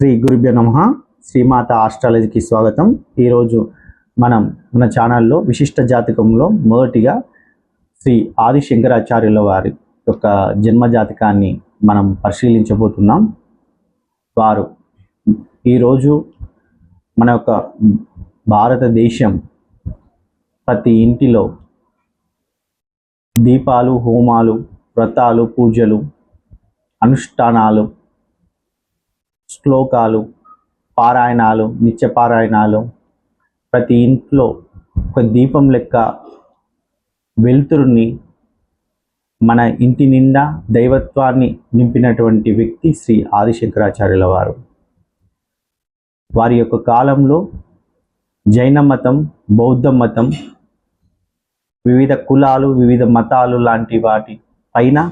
శ్రీ గురుభ్య నమ. శ్రీమాత ఆస్ట్రాలజీకి స్వాగతం. ఈరోజు మనం మన ఛానల్లో విశిష్ట జాతకంలో మొదటిగా శ్రీ ఆది శంకరాచార్యుల వారి యొక్క జన్మ జాతకాన్ని మనం పరిశీలించబోతున్నాం. వారు ఈరోజు మన యొక్క భారతదేశం ప్రతి ఇంటిలో దీపాలు హోమాలు వ్రతాలు పూజలు అనుష్ఠానాలు శ్లోకాలు పారాయణాలు నిత్య పారాయణాలు ప్రతి ఇంట్లో ఒక దీపం లెక్క వెలుతురుని మన ఇంటి నిండా దైవత్వాన్ని నింపినటువంటి వ్యక్తి శ్రీ ఆదిశంకరాచార్యుల వారు. వారి యొక్క కాలంలో జైన మతం బౌద్ధ మతం వివిధ కులాలు వివిధ మతాలు లాంటి వాటి పైన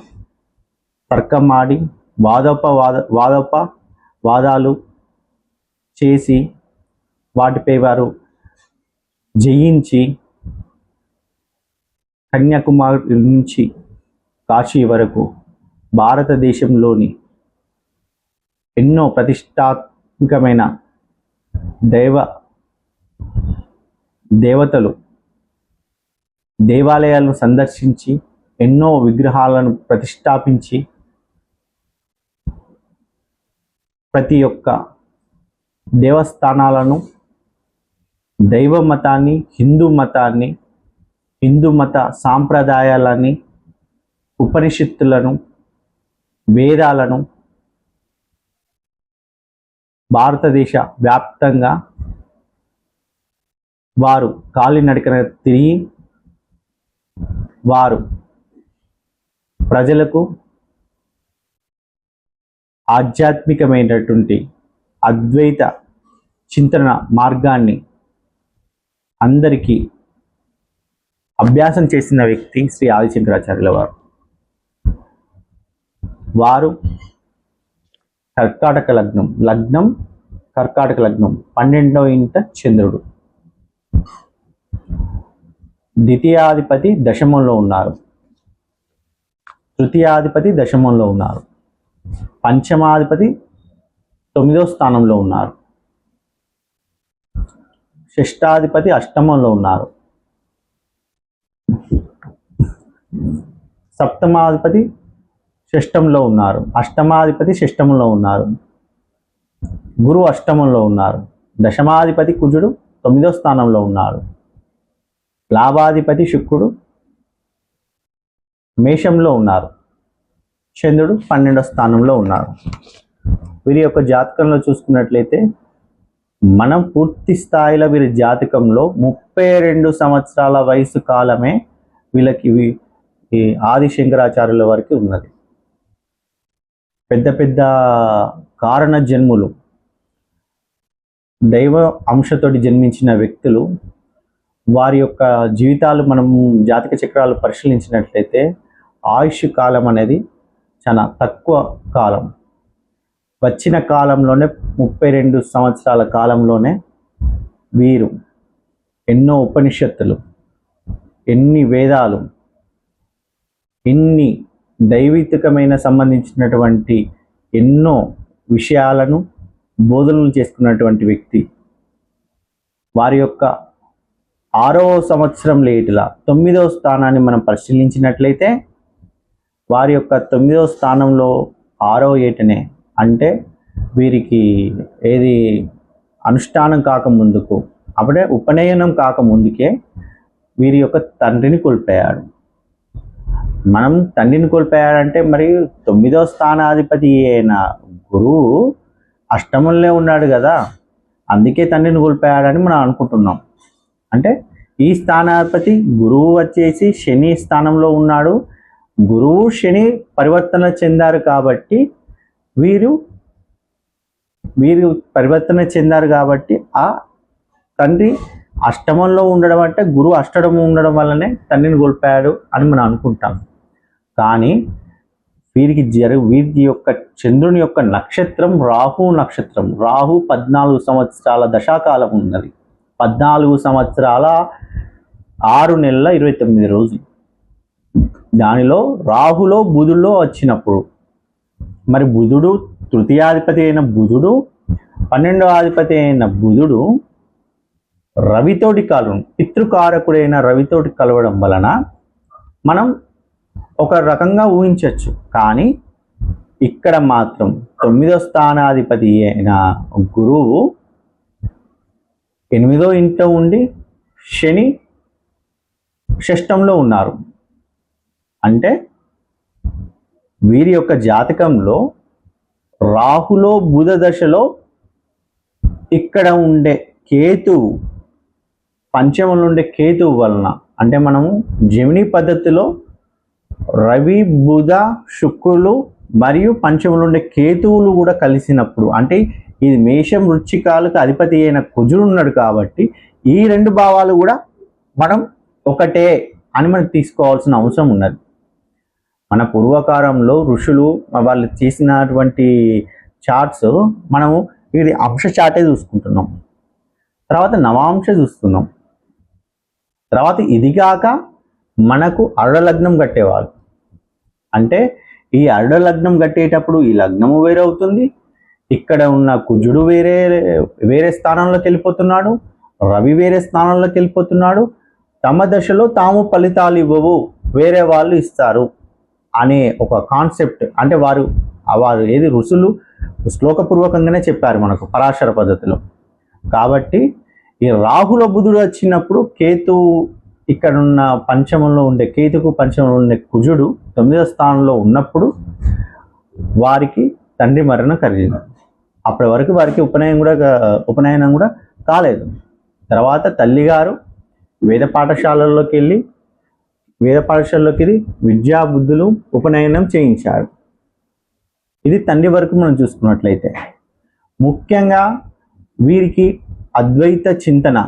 తర్కమాడి వాదోప వాద వాదోప వాదాలు చేసి వాటిపై వారు జయించి కన్యాకుమారి నుంచి కాశీ వరకు భారతదేశంలోని ఎన్నో ప్రతిష్టాత్మకమైన దైవ దేవతలు దేవాలయాలను సందర్శించి ఎన్నో విగ్రహాలను ప్రతిష్టాపించి ప్రతి ఒక్క దేవస్థానాలను దైవ మతాన్ని హిందూ మతాన్ని హిందూ మత సాంప్రదాయాలని ఉపనిషత్తులను వేదాలను భారతదేశ వ్యాప్తంగా వారు కాలినడకన తిరిగి వారు ప్రజలకు ఆధ్యాత్మికమైనటువంటి అద్వైత చింతన మార్గాన్ని అందరికీ అభ్యాసం చేసిన వ్యక్తి శ్రీ ఆదిశంకరాచార్యుల వారు. వారు కర్కాటక లగ్నం లగ్నం కర్కాటక లగ్నం పన్నెండవ ఇంట చంద్రుడు. ద్వితీయాధిపతి దశమంలో ఉన్నారు. తృతీయాధిపతి దశమంలో ఉన్నారు. పంచమాధిపతి తొమ్మిదో స్థానంలో ఉన్నారు. షష్టాధిపతి అష్టమంలో ఉన్నారు. సప్తమాధిపతి షష్టంలో ఉన్నారు. అష్టమాధిపతి షష్టంలో ఉన్నారు. గురు అష్టమంలో ఉన్నారు. దశమాధిపతి కుజుడు తొమ్మిదో స్థానంలో ఉన్నారు. లాభాధిపతి శుక్రుడు మేషంలో ఉన్నారు. చంద్రుడు పన్నెండో స్థానంలో ఉన్నారు. వీరి యొక్క జాతకంలో చూసుకున్నట్లయితే మనం పూర్తి స్థాయిలో వీరి జాతకంలో ముప్పై రెండు సంవత్సరాల వయసు కాలమే వీళ్ళకి ఈ ఆది శంకరాచార్యుల వారికి ఉన్నది. పెద్ద పెద్ద కారణ జన్ములు దైవ అంశతోటి జన్మించిన వ్యక్తులు వారి యొక్క జీవితాలు మనం జాతక చక్రాలు పరిశీలించినట్లయితే ఆయుష్ కాలం అనేది చాలా తక్కువ కాలం. వచ్చిన కాలంలోనే ముప్పై రెండు సంవత్సరాల కాలంలోనే వీరు ఎన్నో ఉపనిషత్తులు ఎన్ని వేదాలు ఎన్ని దైవికమైన సంబంధించినటువంటి ఎన్నో విషయాలను బోధనలు చేసుకున్నటువంటి వ్యక్తి. వారి యొక్క ఆరో సంవత్సరం లేటిలా తొమ్మిదవ స్థానాన్ని మనం పరిశీలించినట్లయితే వారి యొక్క తొమ్మిదవ స్థానంలో ఆరో ఏటనే. అంటే వీరికి ఏది అనుష్ఠానం కాక ముందుకు అప్పుడే ఉపనయనం కాక ముందుకే వీరి యొక్క తండ్రిని కోల్పోయాడు. మనం తండ్రిని కోల్పోయాడంటే మరి తొమ్మిదో స్థానాధిపతి అయిన గురువు అష్టమంలో ఉన్నాడు కదా. అందుకే తండ్రిని కోల్పోయాడని మనం అనుకుంటున్నాం. అంటే ఈ స్థానాధిపతి గురువు వచ్చేసి శని స్థానంలో ఉన్నాడు. గురువు శని పరివర్తన చెందారు కాబట్టి వీరు వీరు పరివర్తన చెందారు కాబట్టి ఆ తండ్రి అష్టమంలో ఉండడం అంటే గురువు అష్టడము ఉండడం వల్లనే తండ్రిని కోల్పోయాడు అని మనం అనుకుంటాం. కానీ వీరికి జరు వీరి యొక్క చంద్రుని యొక్క నక్షత్రం రాహు నక్షత్రం. రాహు పద్నాలుగు సంవత్సరాల దశాకాలం ఉన్నది. పద్నాలుగు సంవత్సరాల ఆరు నెలల ఇరవై తొమ్మిది రోజులు. దానిలో రాహులో బుధుల్లో వచ్చినప్పుడు మరి బుధుడు తృతీయాధిపతి అయిన బుధుడు పన్నెండవ అధిపతి అయిన బుధుడు రవితోటి కలవడం పితృకారకుడైన రవితోటి కలవడం వలన మనం ఒక రకంగా ఊహించవచ్చు. కానీ ఇక్కడ మాత్రం తొమ్మిదో స్థానాధిపతి అయిన గురువు ఎనిమిదో ఇంట ఉండి శని షష్టంలో ఉన్నారు. అంటే వీరి యొక్క జాతకంలో రాహులో బుధ దశలో ఇక్కడ ఉండే కేతువు పంచమంలో ఉండే కేతువు వలన అంటే మనము జమిని పద్ధతిలో రవి బుధ శుక్రులు మరియు పంచములు ఉండే కేతువులు కూడా కలిసినప్పుడు అంటే ఇది మేషం వృచ్చికాలకు అధిపతి అయిన కుజుడు ఉన్నాడు కాబట్టి ఈ రెండు భావాలు కూడా మనం ఒకటే అని మనం తీసుకోవాల్సిన అవసరం ఉన్నది. మన పూర్వకాలంలో ఋషులు వాళ్ళు చేసినటువంటి చార్ట్స్ మనము ఇది అంశ చార్టే చూసుకుంటున్నాం. తర్వాత నవాంశ చూస్తున్నాం. తర్వాత ఇది కాక మనకు అర్ధలగ్నం కట్టేవాళ్ళు. అంటే ఈ అర్ధలగ్నం కట్టేటప్పుడు ఈ లగ్నము వేరే అవుతుంది ఇక్కడ ఉన్న కుజుడు వేరే వేరే స్థానంలోకి వెళ్ళిపోతున్నాడు రవి వేరే స్థానంలోకి వెళ్ళిపోతున్నాడు తమ దశలో తాము ఫలితాలు ఇవ్వవు. వేరే వాళ్ళు ఇస్తారు. అనే ఒక కాన్సెప్ట్ అంటే వారు వారు ఏది ఋషులు శ్లోకపూర్వకంగానే చెప్పారు మనకు పరాశర పద్ధతిలో. కాబట్టి ఈ రాహుల బుధుడు వచ్చినప్పుడు కేతు ఇక్కడ ఉన్న పంచమంలో ఉండే కేతుకు పంచమంలో ఉండే కుజుడు తొమ్మిదో స్థానంలో ఉన్నప్పుడు వారికి తండ్రి మరణం కలిగింది. అప్పటి వరకు వారికి ఉపనయనం కూడా ఉపనయనం కూడా కాలేదు. తర్వాత తల్లిగారు వేద పాఠశాలల్లోకి వెళ్ళి వేద పాఠశాలలోకి విద్యాబుద్ధులు విద్యా బుద్ధులు ఉపనయనం చేయించారు. ఇది తండ్రి వరకు మనం చూసుకున్నట్లయితే. ముఖ్యంగా వీరికి అద్వైత చింతన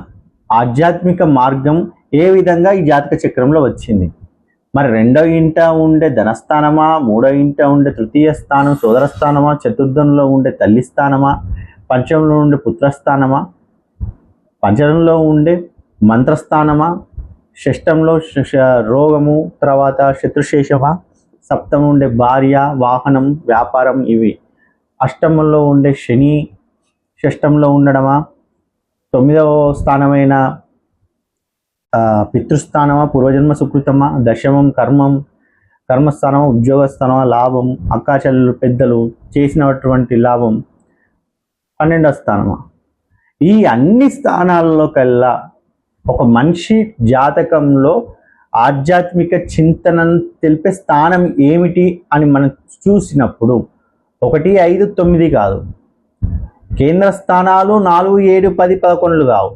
ఆధ్యాత్మిక మార్గం ఏ విధంగా ఈ జాతక చక్రంలో వచ్చింది? మరి రెండో ఇంట ఉండే ధనస్థానమా మూడో ఇంట ఉండే తృతీయ స్థానం సోదర స్థానమా చతుర్థంలో ఉండే తల్లి స్థానమా పంచమంలో ఉండే పుత్రస్థానమా పంచమంలో ఉండే మంత్రస్థానమా షష్టంలో రోగము తర్వాత శత్రుశేషమ సప్తము ఉండే భార్య వాహనం వ్యాపారం ఇవి. అష్టమంలో ఉండే శని షష్టంలో ఉండడమా? తొమ్మిదవ స్థానమైన పితృస్థానమా? పూర్వజన్మ సుకృతమా? దశమం కర్మం కర్మస్థానం ఉద్యోగస్థానమా? లాభం అక్కాచెల్లెలు పెద్దలు చేసినటువంటి లాభం పన్నెండవ స్థానమా? ఈ అన్ని స్థానాల్లో కల్లా ఒక మనిషి జాతకంలో ఆధ్యాత్మిక చింతనను తెలిపే స్థానం ఏమిటి అని మనం చూసినప్పుడు ఒకటి ఐదు తొమ్మిది కాదు. కేంద్ర స్థానాలు నాలుగు ఏడు పది పదకొండులు కావు.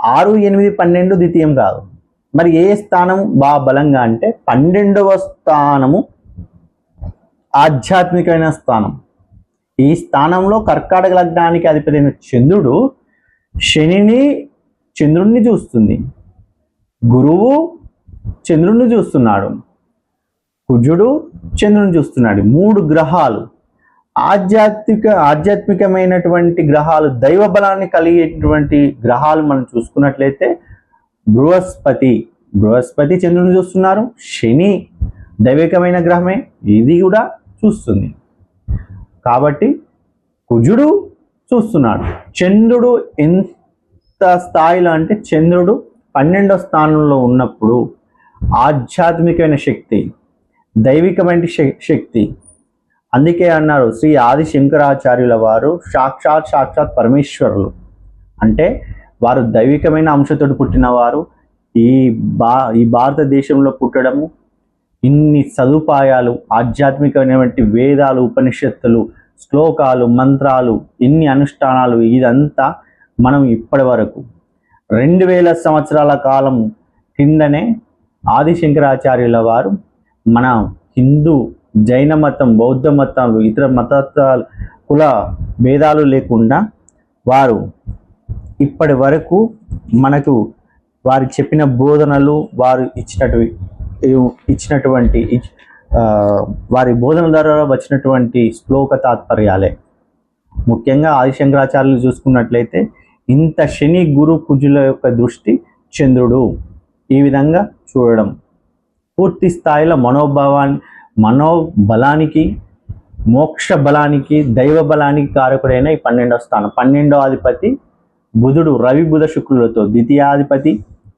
ఆరు ఎనిమిది పన్నెండు ద్వితీయం కాదు. మరి ఏ స్థానం బాగా బలంగా అంటే పన్నెండవ స్థానము ఆధ్యాత్మికమైన స్థానం. ఈ స్థానంలో కర్కాటక లగ్నానికి అధిపతైన చంద్రుడు శనిని చంద్రుణ్ణి చూస్తుంది. గురువు చంద్రుణ్ణి చూస్తున్నాడు. కుజుడు చంద్రుని చూస్తున్నాడు. మూడు గ్రహాలు. ఆధ్యాత్మిక ఆధ్యాత్మికమైనటువంటి గ్రహాలు దైవ బలాన్ని కలిగేటువంటి గ్రహాలు మనం చూసుకున్నట్లయితే బృహస్పతి. బృహస్పతి చంద్రుని చూస్తున్నారు. శని దైవికమైన గ్రహమే. ఇది కూడా చూస్తుంది. కాబట్టి కుజుడు చూస్తున్నాడు. చంద్రుడు ఎంత స్థాయిలో అంటే చంద్రుడు పన్నెండో స్థానంలో ఉన్నప్పుడు ఆధ్యాత్మికమైన శక్తి దైవికమైన శక్- శక్తి. అందుకే అన్నారు శ్రీ ఆది శంకరాచార్యుల వారు సాక్షాత్ సాక్షాత్ పరమేశ్వరులు. అంటే వారు దైవికమైన అంశతోటి పుట్టినవారు. ఈ బా ఈ భారతదేశంలో పుట్టడము ఇన్ని సదుపాయాలు ఆధ్యాత్మికమైనటువంటి వేదాలు ఉపనిషత్తులు శ్లోకాలు మంత్రాలు ఇన్ని అనుష్ఠానాలు ఇదంతా మనం ఇప్పటి వరకు రెండు వేల సంవత్సరాల కాలం కిందనే ఆదిశంకరాచార్యుల వారు మన హిందూ జైన మతం బౌద్ధ మతాలు ఇతర మత కుల భేదాలు లేకుండా వారు ఇప్పటి వరకు మనకు వారు చెప్పిన బోధనలు వారు ఇచ్చినటు ఇచ్చినటువంటి వారి బోధనల ద్వారా వచ్చినటువంటి శ్లోక తాత్పర్యాలే. ముఖ్యంగా ఆదిశంకరాచార్యులు చూసుకున్నట్లయితే ఇంత శని గురు కుజుల యొక్క దృష్టి చంద్రుడు. ఈ విధంగా చూడడం. పూర్తి స్థాయిలో మనోభావాన్ని మనోబలానికి మోక్ష బలానికి దైవ బలానికి కారకుడైన ఈ పన్నెండవ స్థానం. పన్నెండో అధిపతి బుధుడు రవి బుధ శుక్రులతో ద్వితీయాధిపతి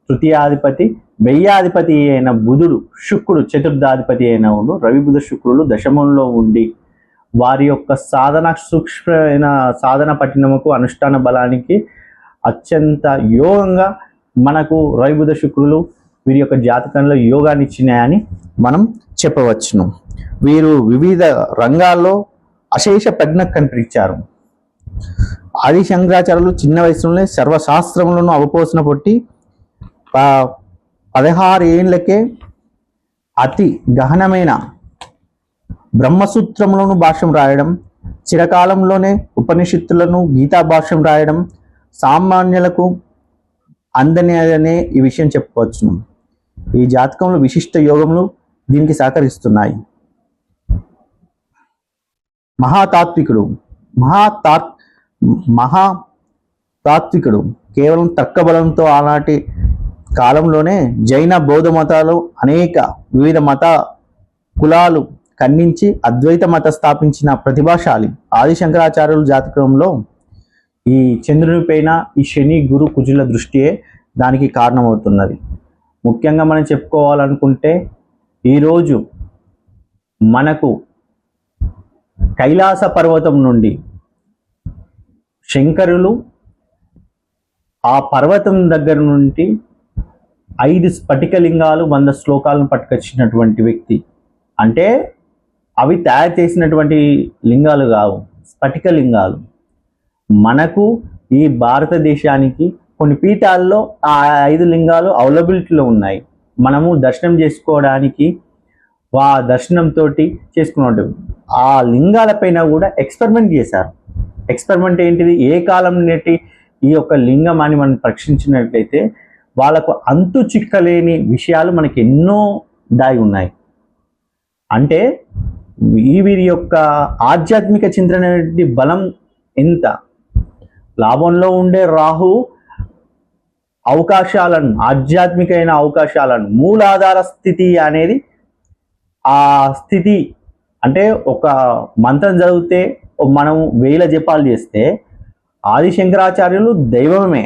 తృతీయాధిపతి వెయ్యాధిపతి అయిన బుధుడు శుక్రుడు చతుర్థాధిపతి అయిన వాడు రవి బుధ శుక్రులు దశమంలో ఉండి వారి యొక్క సాధన సూక్ష్మమైన సాధన పట్టినముకు అనుష్ఠాన బలానికి అత్యంత యోగంగా మనకు రవి శుక్రులు వీరి యొక్క జాతకంలో యోగాన్ని ఇచ్చినాయని మనం చెప్పవచ్చును. వీరు వివిధ రంగాల్లో అశేష ప్రజ్ఞ కనిపించారు. ఆది శంకరాచార్యులు చిన్న వయసులోనే సర్వశాస్త్రములను అవపోసన పొట్టి పదహారు ఏళ్ళకే అతి గహనమైన బ్రహ్మసూత్రములను భాష్యం రాయడం చిరకాలంలోనే ఉపనిషత్తులను గీతా భాష్యం రాయడం సామాన్యులకు అందని అనే ఈ విషయం చెప్పుకోవచ్చును. ఈ జాతకంలో విశిష్ట యోగములు దీనికి సహకరిస్తున్నాయి. మహాతాత్వికుడు మహాతా మహా తాత్వికుడు కేవలం తక్కబలంతో ఆనాటి కాలంలోనే జైన బౌద్ధ మతాలు అనేక వివిధ మత కులాలు ఖండించి అద్వైత మత స్థాపించిన ప్రతిభాశాలి ఆది శంకరాచార్యులు జాతకంలో ఈ చంద్రుని పైన ఈ శని గురు కుజుల దృష్టియే దానికి కారణమవుతున్నది. ముఖ్యంగా మనం చెప్పుకోవాలనుకుంటే ఈరోజు మనకు కైలాస పర్వతం నుండి శంకరులు ఆ పర్వతం దగ్గర నుండి ఐదు స్ఫటికలింగాలు వంద శ్లోకాలను పట్టుకొచ్చినటువంటి వ్యక్తి. అంటే అవి తయారు చేసినటువంటి లింగాలు కావు స్ఫటిక లింగాలు మనకు ఈ భారతదేశానికి కొన్ని పీఠాల్లో ఆ ఐదు లింగాలు అవైలబిలిటీలో ఉన్నాయి. మనము దర్శనం చేసుకోవడానికి ఆ దర్శనంతో చేసుకున్నట్టు. ఆ లింగాలపైన కూడా ఎక్స్పెరిమెంట్ చేశారు. ఎక్స్పెరిమెంట్ ఏంటిది? ఏ కాలం నేటి ఈ యొక్క లింగం అని మనం పరీక్షించినట్లయితే వాళ్ళకు అంతు చిక్కలేని విషయాలు మనకి ఎన్నో దాగి ఉన్నాయి. అంటే ఈ వీరి యొక్క ఆధ్యాత్మిక చింతన బలం ఎంత? లాభంలో ఉండే రాహు అవకాశాలను ఆధ్యాత్మికమైన అవకాశాలను మూలాధార స్థితి అనేది ఆ స్థితి అంటే ఒక మంత్రం చదివితే మనం వేల జపాలు చేస్తే ఆది శంకరాచార్యులు దైవమే.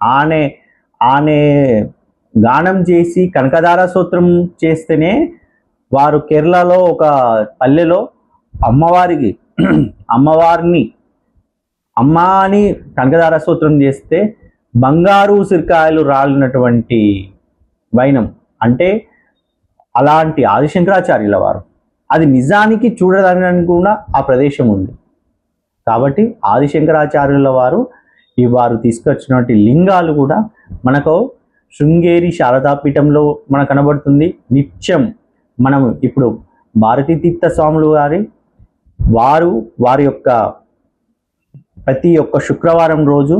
ఆనే ఆనే గానం చేసి కనకదార సూత్రం చేస్తేనే వారు కేరళలో ఒక పల్లెలో అమ్మవారికి అమ్మవారిని అమ్మ అని కనకదార సూత్రం చేస్తే బంగారు ఉసిరికాయలు రాలినటువంటి వైనం. అంటే అలాంటి ఆదిశంకరాచార్యుల వారు. అది నిజానికి చూడడానికి కూడా ఆ ప్రదేశం ఉంది. కాబట్టి ఆదిశంకరాచార్యుల వారు ఈ వారు తీసుకొచ్చినటువంటి లింగాలు కూడా మనకు శృంగేరి శారదాపీఠంలో మనకు కనబడుతుంది. నిత్యం మనం ఇప్పుడు భారతీ తీర్థ స్వాములు గారి వారు వారి యొక్క ప్రతి ఒక్క శుక్రవారం రోజు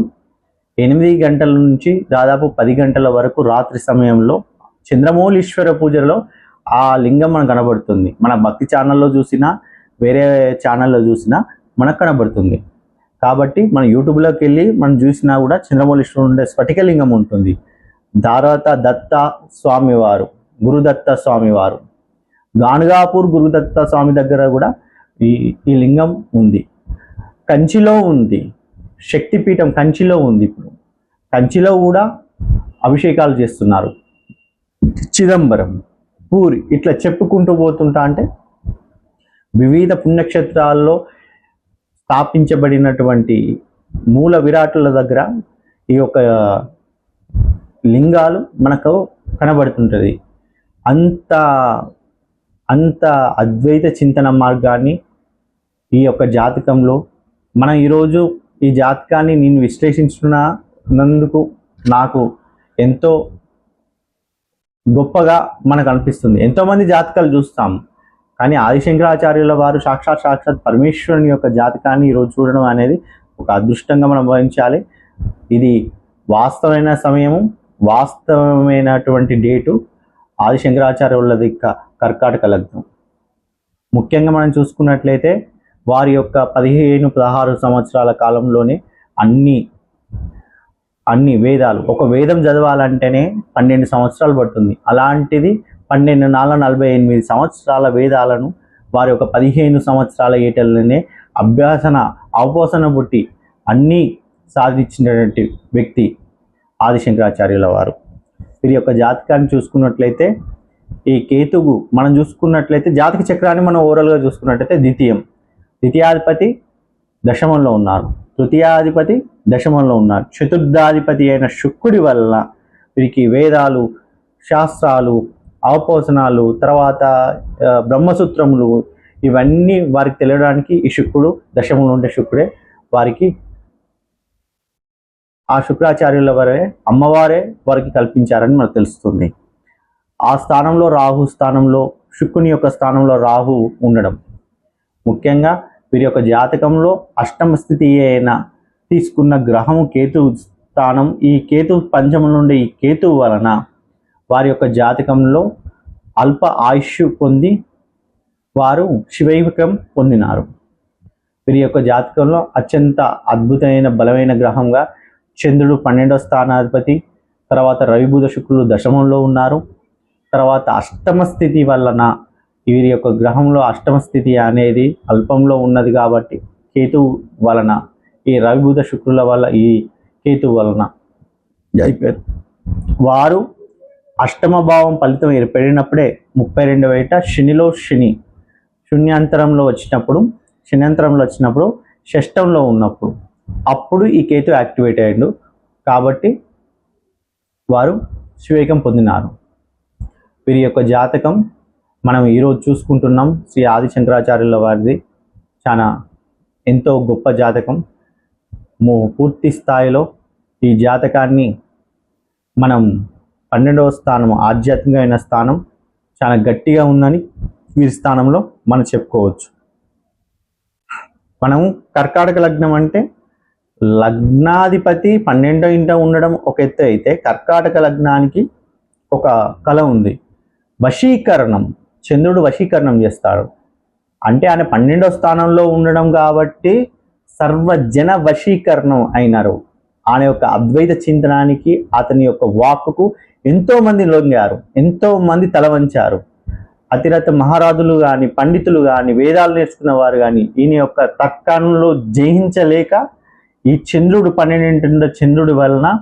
ఎనిమిది గంటల నుంచి దాదాపు పది గంటల వరకు రాత్రి సమయంలో చంద్రమౌళీశ్వర పూజలో ఆ లింగం మనకు కనబడుతుంది. మన భక్తి ఛానల్లో చూసినా వేరే ఛానల్లో చూసినా మనకు కనబడుతుంది. కాబట్టి మన యూట్యూబ్లోకి వెళ్ళి మనం చూసినా కూడా చంద్రమౌళీశ్వరుడు ఉండే స్ఫటికలింగం ఉంటుంది. తర్వాత దత్త స్వామివారు గురుదత్త స్వామివారు. గానుగాపూర్ గురుదత్త స్వామి దగ్గర కూడా ఈ ఈ లింగం ఉంది. కంచిలో ఉంది. శక్తిపీఠం కంచిలో ఉంది ఇప్పుడు. కంచిలో కూడా అభిషేకాలు చేస్తున్నారు. చిదంబరం పూరి ఇట్లా చెప్పుకుంటూ పోతుంటా అంటే వివిధ పుణ్యక్షేత్రాల్లో స్థాపించబడినటువంటి మూల విరాటుల దగ్గర ఈ యొక్క లింగాలు మనకు కనబడుతుంటుంది. అంత అంత అద్వైత చింతన మార్గాన్ని ఈ యొక్క జాతకంలో మనం ఈరోజు ఈ జాతకాన్ని నేను విశ్లేషించుకున్నందుకు నాకు ఎంతో గొప్పగా మనకు అనిపిస్తుంది. ఎంతోమంది జాతకాలు చూస్తాం. కానీ ఆదిశంకరాచార్యుల వారు సాక్షాత్ సాక్షాత్ పరమేశ్వరుని యొక్క జాతకాన్ని ఈరోజు చూడడం అనేది ఒక అదృష్టంగా మనం భావించాలి. ఇది వాస్తవమైన సమయము వాస్తవమైనటువంటి డేటు ఆదిశంకరాచార్యులది క- కర్కాటక లగ్నం. ముఖ్యంగా మనం చూసుకున్నట్లయితే వారి యొక్క పదిహేను పదహారు సంవత్సరాల కాలంలోనే అన్ని అన్ని వేదాలు ఒక వేదం చదవాలంటేనే పన్నెండు సంవత్సరాలు పడుతుంది. అలాంటిది పన్నెండు నాలుగు నలభై ఎనిమిది సంవత్సరాల వేదాలను వారి యొక్క పదిహేను సంవత్సరాల ఏటల్లోనే అభ్యాసన అవపోసన పుట్టి అన్నీ సాధించినటువంటి వ్యక్తి ఆదిశంకరాచార్యుల వారు. వీరి యొక్క జాతకాన్ని చూసుకున్నట్లయితే ఈ కేతుగు మనం చూసుకున్నట్లయితే జాతక చక్రాన్ని మనం ఓవరాల్గా చూసుకున్నట్లయితే ద్వితీయం. ద్వితీయాధిపతి దశమంలో ఉన్నారు. తృతీయాధిపతి దశమంలో ఉన్నారు. చతుర్థాధిపతి అయిన శుక్రుడి వల్ల వీరికి వేదాలు శాస్త్రాలు అవపోసనాలు తర్వాత బ్రహ్మసూత్రములు ఇవన్నీ వారికి తెలియడానికి ఈ శుక్రుడు దశమంలో ఉండే శుక్రుడే వారికి ఆ శుక్రాచార్యుల వరే అమ్మవారే వారికి కల్పించారని మనకు తెలుస్తుంది. ఆ స్థానంలో రాహు స్థానంలో శుక్రుని యొక్క స్థానంలో రాహు ఉండడం. ముఖ్యంగా వీరి యొక్క జాతకంలో అష్టమ స్థితి అయిన తీసుకున్న గ్రహము కేతు స్థానం. ఈ కేతు పంచమం నుండి ఈ కేతు వలన వారి యొక్క జాతకంలో అల్ప ఆయుష్ పొంది వారు శివైకం పొందినారు. వీరి యొక్క జాతకంలో అత్యంత అద్భుతమైన బలమైన గ్రహంగా చంద్రుడు పన్నెండో స్థానాధిపతి తర్వాత రవిబుధ శుక్రులు దశమంలో ఉన్నారు. తర్వాత అష్టమ స్థితి వలన వీరి యొక్క గ్రహంలో అష్టమ స్థితి అనేది అల్పంలో ఉన్నది కాబట్టి కేతువు వలన ఈ రవి బుధ శుక్రుల వల్ల ఈ కేతువు వలన. అయిపోయారు వారు అష్టమ భావం ఫలితం ఏర్పడినప్పుడే ముప్పై రెండు వేట శనిలో శని శూన్యాంతరంలో వచ్చినప్పుడు శన్యంతరంలో వచ్చినప్పుడు షష్టంలో ఉన్నప్పుడు అప్పుడు ఈ కేతు యాక్టివేట్ అయ్యాడు. కాబట్టి వారు శివేకం పొందినారు. వీరి యొక్క జాతకం మనం ఈరోజు చూసుకుంటున్నాం శ్రీ ఆదిశంకరాచార్యుల వారిది. చాలా ఎంతో గొప్ప జాతకం. పూర్తి స్థాయిలో ఈ జాతకాన్ని మనం పన్నెండవ స్థానం ఆధ్యాత్మికమైన స్థానం చాలా గట్టిగా ఉందని వీరి స్థానంలో మనం చెప్పుకోవచ్చు. మనం కర్కాటక లగ్నం అంటే లగ్నాధిపతి పన్నెండో ఇంట ఉండడం ఒక ఎత్తు అయితే కర్కాటక లగ్నానికి ఒక కళ ఉంది. వశీకరణం. చంద్రుడు వశీకరణం చేస్తాడు. అంటే ఆయన పన్నెండో స్థానంలో ఉండడం కాబట్టి సర్వజన వశీకరణం అయినారు. ఆయన యొక్క అద్వైత చింతనానికి అతని యొక్క వాక్కుకు ఎంతో మంది లొంగారు ఎంతో మంది తల మహారాజులు కానీ పండితులు కానీ వేదాలు నేర్చుకున్న వారు కానీ ఈయన యొక్క తర్కంలో జయించలేక ఈ చంద్రుడు పన్నెండింటిలో చంద్రుడి వలన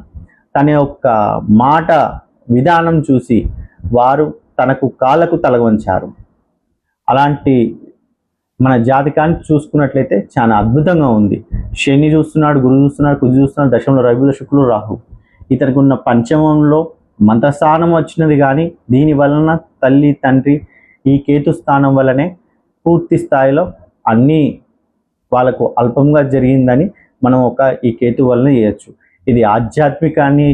తన యొక్క మాట విధానం చూసి వారు తనకు కాళ్ళకు తలవంచారు. అలాంటి మన జాతకాన్ని చూసుకున్నట్లయితే చాలా అద్భుతంగా ఉంది. శని చూస్తున్నాడు గురు చూస్తున్నాడు కుజు చూస్తున్నాడు దశంలో రవి శుక్రుడు రాహు. ఇతనికి ఉన్న పంచమంలో మంత్రస్థానం వచ్చినది కానీ దీని వలన తల్లి తండ్రి ఈ కేతు స్థానం వల్లనే పూర్తి స్థాయిలో అన్నీ వాళ్ళకు అల్పంగా జరిగిందని మనం ఒక ఈ కేతు వలన చేయొచ్చు. ఇది ఆధ్యాత్మికాన్ని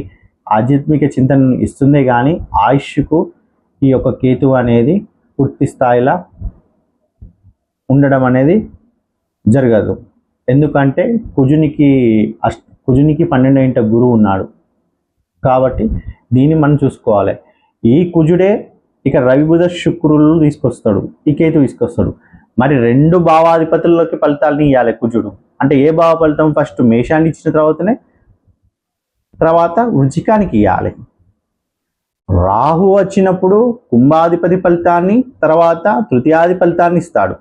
ఆధ్యాత్మిక చింతనను ఇస్తుందే కానీ ఆయుష్కు ఈ యొక్క కేతు అనేది పూర్తి స్థాయిలో ఉండడం అనేది జరగదు. ఎందుకంటే కుజునికి అష్ట కుజునికి పన్నెండు ఇంట గురువు ఉన్నాడు. కాబట్టి దీన్ని మనం చూసుకోవాలి. ఈ కుజుడే ఇక రవి బుధ శుక్రులు తీసుకొస్తాడు. ఈ కేతు తీసుకొస్తాడు. మరి రెండు భావాధిపతుల్లోకి ఫలితాలని ఇవ్వాలి కుజుడు. అంటే ఏ భావ ఫలితం ఫస్ట్ మేషాన్ని ఇచ్చిన తర్వాతనే? తర్వాత వృచ్చికానికి ఇవ్వాలి రాహు వచ్చినప్పుడు కుంభాధిపతి ఫలితాన్ని తర్వాత తృతీయాది ఫలితాన్ని ఇస్తాడు.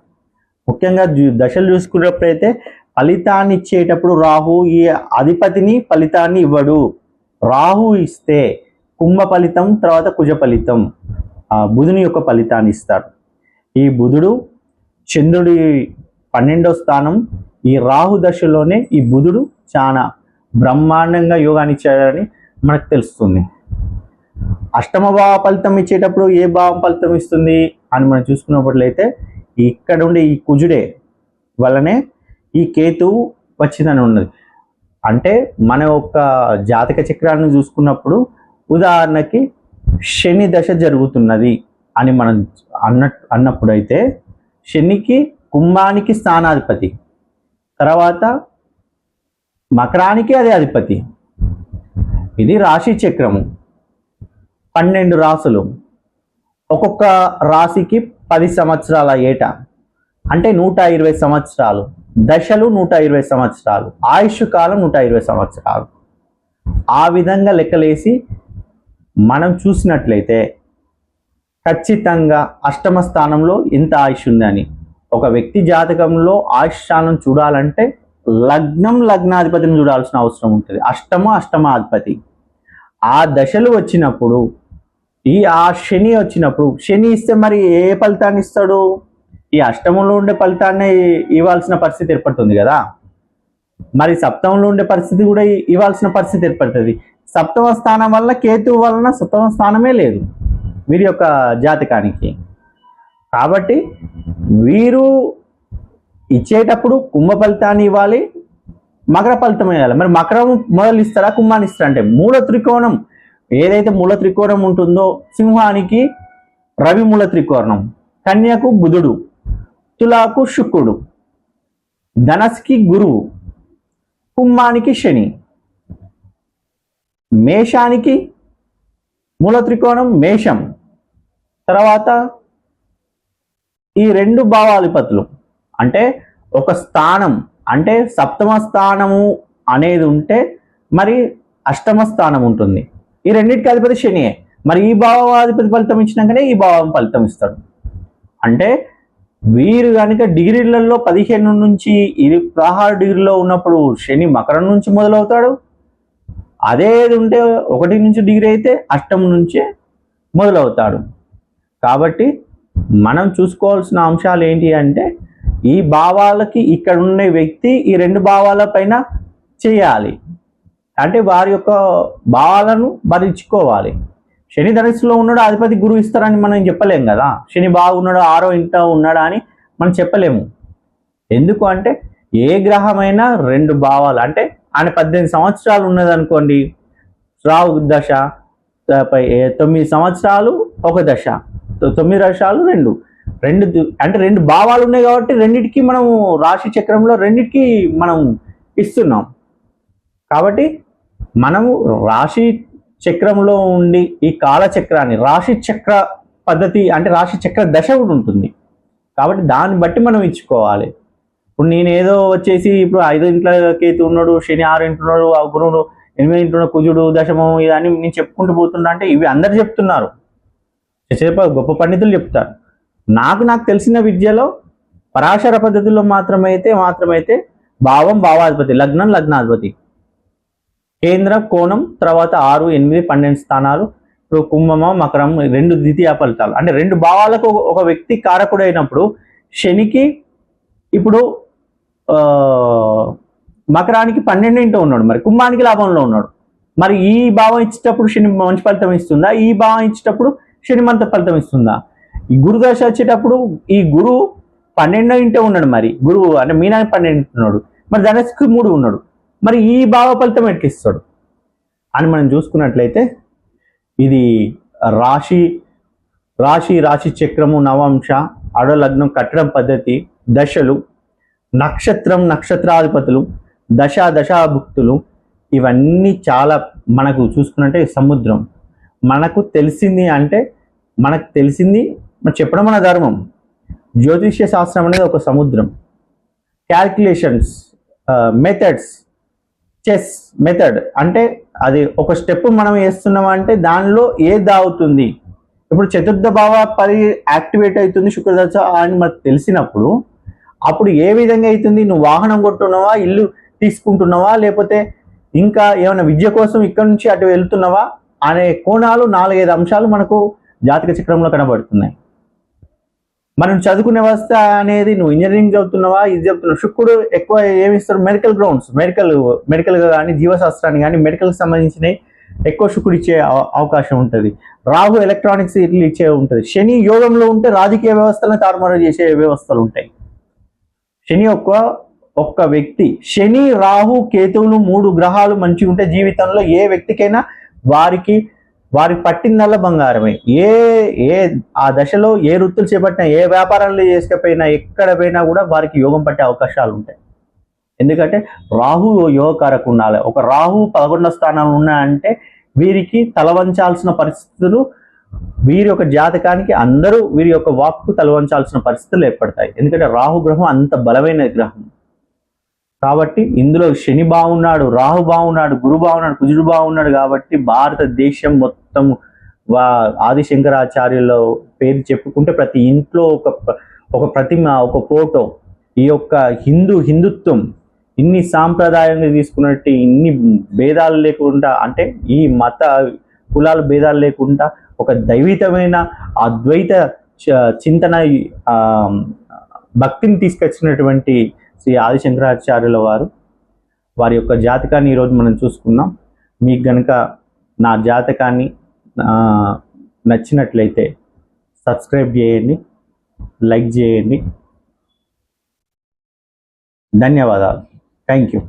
ముఖ్యంగా దశలు చూసుకున్నప్పుడైతే ఫలితాన్ని ఇచ్చేటప్పుడు రాహు ఈ అధిపతిని ఫలితాన్ని ఇవ్వడు. రాహు ఇస్తే కుంభ ఫలితం తర్వాత కుజ ఫలితం ఆ బుధుని యొక్క ఫలితాన్ని ఇస్తాడు. ఈ బుధుడు చంద్రుడి పన్నెండో స్థానం ఈ రాహు దశలోనే ఈ బుధుడు చాలా బ్రహ్మాండంగా యోగాన్ని ఇచ్చాడని మనకు తెలుస్తుంది. అష్టమ భావ ఫలితం ఇచ్చేటప్పుడు ఏ భావం ఫలితం ఇస్తుంది అని మనం చూసుకున్నప్పట్లయితే ఇక్కడ ఉండే ఈ కుజుడే వల్లనే ఈ కేతువు వచ్చిందని ఉన్నది. అంటే మన యొక్క జాతక చక్రాన్ని చూసుకున్నప్పుడు ఉదాహరణకి శని దశ జరుగుతున్నది అని మనం అన్న అన్నప్పుడైతే శనికి కుంభానికి స్థానాధిపతి తర్వాత మకరానికి అదే అధిపతి. ఇది రాశి చక్రము. పన్నెండు రాసులు. ఒక్కొక్క రాశికి పది సంవత్సరాల ఏట. అంటే నూట ఇరవై సంవత్సరాలు. దశలు నూట ఇరవై సంవత్సరాలు. ఆయుష్ కాలం నూట ఇరవై సంవత్సరాలు. ఆ విధంగా లెక్కలేసి మనం చూసినట్లయితే ఖచ్చితంగా అష్టమ స్థానంలో ఎంత ఆయుష్ ఉందని ఒక వ్యక్తి జాతకంలో ఆయుష్శాలను చూడాలంటే లగ్నం లగ్నాధిపతిని చూడాల్సిన అవసరం ఉంటుంది. అష్టమ అష్టమాధిపతి. ఆ దశలు వచ్చినప్పుడు ఈ ఆ శని వచ్చినప్పుడు శని ఇస్తే మరి ఏ ఫలితాన్ని ఇస్తాడు? ఈ అష్టమంలో ఉండే ఫలితాన్ని ఇవ్వాల్సిన పరిస్థితి ఏర్పడుతుంది కదా? మరి సప్తమంలో ఉండే పరిస్థితి కూడా ఇవ్వాల్సిన పరిస్థితి ఏర్పడుతుంది. సప్తమ స్థానం వల్ల కేతు వలన సప్తమ స్థానమే లేదు వీరి యొక్క జాతకానికి. కాబట్టి వీరు ఇచ్చేటప్పుడు కుంభ ఫలితాన్ని ఇవ్వాలి మకర ఫలితం ఇవ్వాలి. మరి మకరం మొదలు ఇస్తారా కుంభాన్ని ఇస్తారా అంటే మూల త్రికోణం ఏదైతే మూల త్రికోణం ఉంటుందో సింహానికి రవి మూల త్రికోణం కన్యకు బుధుడు తులాకు శుక్రుడు ధనస్కి గురువు కుంభానికి శని మేషానికి మూల త్రికోణం మేషం. తర్వాత ఈ రెండు భావాధిపతులు అంటే ఒక స్థానం అంటే సప్తమ స్థానము అనేది ఉంటే మరి అష్టమ స్థానం ఉంటుంది. ఈ రెండింటికి అధిపతి శనియే మరి ఈ భావాధిపతి ఫలితం ఇచ్చినాకనే ఈ భావం ఫలితం ఇస్తాడు. అంటే వీరు కనుక డిగ్రీలలో పదిహేను నుంచి ఇరు పదహారు డిగ్రీలో ఉన్నప్పుడు శని మకరం నుంచి మొదలవుతాడు. అదేది ఉంటే ఒకటి నుంచి డిగ్రీ అయితే అష్టం నుంచే మొదలవుతాడు. కాబట్టి మనం చూసుకోవాల్సిన అంశాలు ఏంటి అంటే ఈ భావాలకి ఇక్కడ ఉండే వ్యక్తి ఈ రెండు భావాల పైన చేయాలి. అంటే వారి యొక్క భావాలను భరించుకోవాలి. శని ధనస్సులో ఉన్నాడు అధిపతి గురువు ఇస్తారని మనం చెప్పలేం కదా. శని బాగున్నాడు ఆరో ఇంట ఉన్నాడా అని మనం చెప్పలేము. ఎందుకు అంటే ఏ గ్రహమైనా రెండు భావాలు అంటే ఆయన పద్దెనిమిది సంవత్సరాలు ఉన్నదనుకోండి రావు దశ పై తొమ్మిది సంవత్సరాలు ఒక దశ తొమ్మిది దశాలు రెండు. రెండు అంటే రెండు భావాలు ఉన్నాయి కాబట్టి రెండిటికి మనం రాశి చక్రంలో రెండిటికి మనం ఇస్తున్నాం. కాబట్టి మనము రాశి చక్రంలో ఉండి ఈ కాలచక్రాన్ని రాశి చక్ర పద్ధతి అంటే రాశి చక్ర దశ కూడా ఉంటుంది. కాబట్టి దాన్ని బట్టి మనం ఇచ్చుకోవాలి. ఇప్పుడు నేను ఏదో వచ్చేసి ఇప్పుడు ఐదో ఇంట్లో కేతు ఉన్నాడు శని ఆరు ఇంటున్నాడు ఉన్నాడు ఆ గురువుడు ఎనిమిది ఇంట్లో ఉన్న కుజుడు దశమం ఇవన్నీ నేను చెప్పుకుంటూ పోతున్నా అంటే ఇవి అందరు చెప్తున్నారు. చెప్ప గొప్ప పండితులు చెప్తారు. నాకు నాకు తెలిసిన విద్యలో పరాశర పద్ధతిలో మాత్రమైతే మాత్రమైతే భావం భావాధిపతి లగ్నం లగ్నాధిపతి. కేంద్ర కోణం తర్వాత ఆరు ఎనిమిది పన్నెండు స్థానాలు. ఇప్పుడు కుంభమ మకరం రెండు ద్వితీయ ఫలితాలు. అంటే రెండు భావాలకు ఒక- వ్యక్తి కారకుడైనప్పుడు శనికి ఇప్పుడు మకరానికి పన్నెండింటో ఉన్నాడు. మరి కుంభానికి లాభంలో ఉన్నాడు. మరి ఈ భావం ఇచ్చేటప్పుడు శని మంచి ఫలితం ఇస్తుందా? ఈ భావం ఇచ్చేటప్పుడు శని మంత ఫలితం ఇస్తుందా? ఈ గురుదశ వచ్చేటప్పుడు ఈ గురువు పన్నెండో ఇంటే ఉన్నాడు మరి. గురువు అంటే మీనానికి పన్నెండు ఉన్నాడు. మరి ధనస్కి మూడు ఉన్నాడు. మరి ఈ భావ ఫలితం ఎట్లా ఇస్తాడు అని మనం చూసుకున్నట్లయితే ఇది రాశి రాశి రాశి చక్రము నవాంశ అడలగ్నం కట్టడం పద్ధతి దశలు నక్షత్రం నక్షత్రాధిపతులు దశ దశాభుక్తులు ఇవన్నీ చాలా మనకు చూసుకున్నట్టే సముద్రం. మనకు తెలిసింది అంటే మనకు తెలిసింది మనం చెప్పడం మన ధర్మం. జ్యోతిష్య శాస్త్రం అనేది ఒక సముద్రం. Calculations methods uh, chess method అంటే అది ఒక స్టెప్ మనం వేస్తున్నాం అంటే దానిలో ఏ దావుతుంది ఇప్పుడు చతుర్థ భావ పరి యాక్టివేట్ అవుతుంది శుక్రదశ అని మనకు తెలిసినప్పుడు అప్పుడు ఏ విధంగా అవుతుంది? నువ్వు వాహనం కొట్టున్నావా? ఇల్లు తీసుకుంటున్నావా? లేకపోతే ఇంకా ఏమైనా విద్య కోసం ఇక్కడ నుంచి అటు వెళ్తున్నావా? అనే కోణాలు నాలుగైదు అంశాలు మనకు జాతక చక్రంలో కనబడుతున్నాయి. మనం చదువుకునే వ్యవస్థ అనేది నువ్వు ఇంజనీరింగ్ చదువుతున్నావా ఇది చెప్తున్నావు శుక్రుడు ఎక్కువ ఏమిస్తాడు మెడికల్ గ్రౌండ్స్. మెడికల్ మెడికల్ కానీ జీవశాస్త్రాన్ని కానీ మెడికల్కి సంబంధించినవి ఎక్కువ శుక్రుడు ఇచ్చే అవకాశం ఉంటుంది. రాహు ఎలక్ట్రానిక్స్ ఇట్లా ఇచ్చే ఉంటుంది. శని యోగంలో ఉంటే రాజకీయ వ్యవస్థలను తారుమారు చేసే వ్యవస్థలు ఉంటాయి. శని ఒక్క ఒక్క వ్యక్తి. శని రాహు కేతువులు మూడు గ్రహాలు మంచిగా ఉంటే జీవితంలో ఏ వ్యక్తికైనా వారికి వారికి పట్టిందల్లా బంగారమే. ఏ ఏ ఆ దశలో ఏ వృత్తులు చేపట్టినా ఏ వ్యాపారాలు చేసుకపోయినా ఎక్కడ పోయినా కూడా వారికి యోగం పట్టే అవకాశాలు ఉంటాయి. ఎందుకంటే రాహు యోగకారకు ఉండాలి. ఒక రాహు పదకొండవ స్థానంలో ఉన్నాయంటే వీరికి తలవంచాల్సిన పరిస్థితులు వీరి యొక్క జాతకానికి అందరూ వీరి యొక్క వాక్కు తలవంచాల్సిన పరిస్థితులు ఏర్పడతాయి. ఎందుకంటే రాహు గ్రహం అంత బలమైన గ్రహం. కాబట్టి ఇందులో శని బాగున్నాడు రాహు బాగున్నాడు గురు బాగున్నాడు కుజుడు బాగున్నాడు కాబట్టి భారతదేశం మొత్తం వా ఆదిశంకరాచార్యుల పేరు చెప్పుకుంటే ప్రతి ఇంట్లో ఒక ఒక ప్రతిమ ఒక ఫోటో ఈ యొక్క హిందూ హిందుత్వం ఇన్ని సాంప్రదాయంగా తీసుకున్నట్టు ఇన్ని భేదాలు లేకుండా అంటే ఈ మత కులాల భేదాలు లేకుండా ఒక దైవితమైన అద్వైత చ- చింతన భక్తిని తీసుకొచ్చినటువంటి శ్రీ ఆదిశంకరాచార్యుల వారు. వారి యొక్క జాతకాన్ని ఈరోజు మనం చూసుకున్నాం మీకు గనక నా జాతకాన్ని నచ్చినట్లయితే సబ్స్క్రైబ్ చేయండి లైక్ చేయండి. ధన్యవాదాలు. Thank you.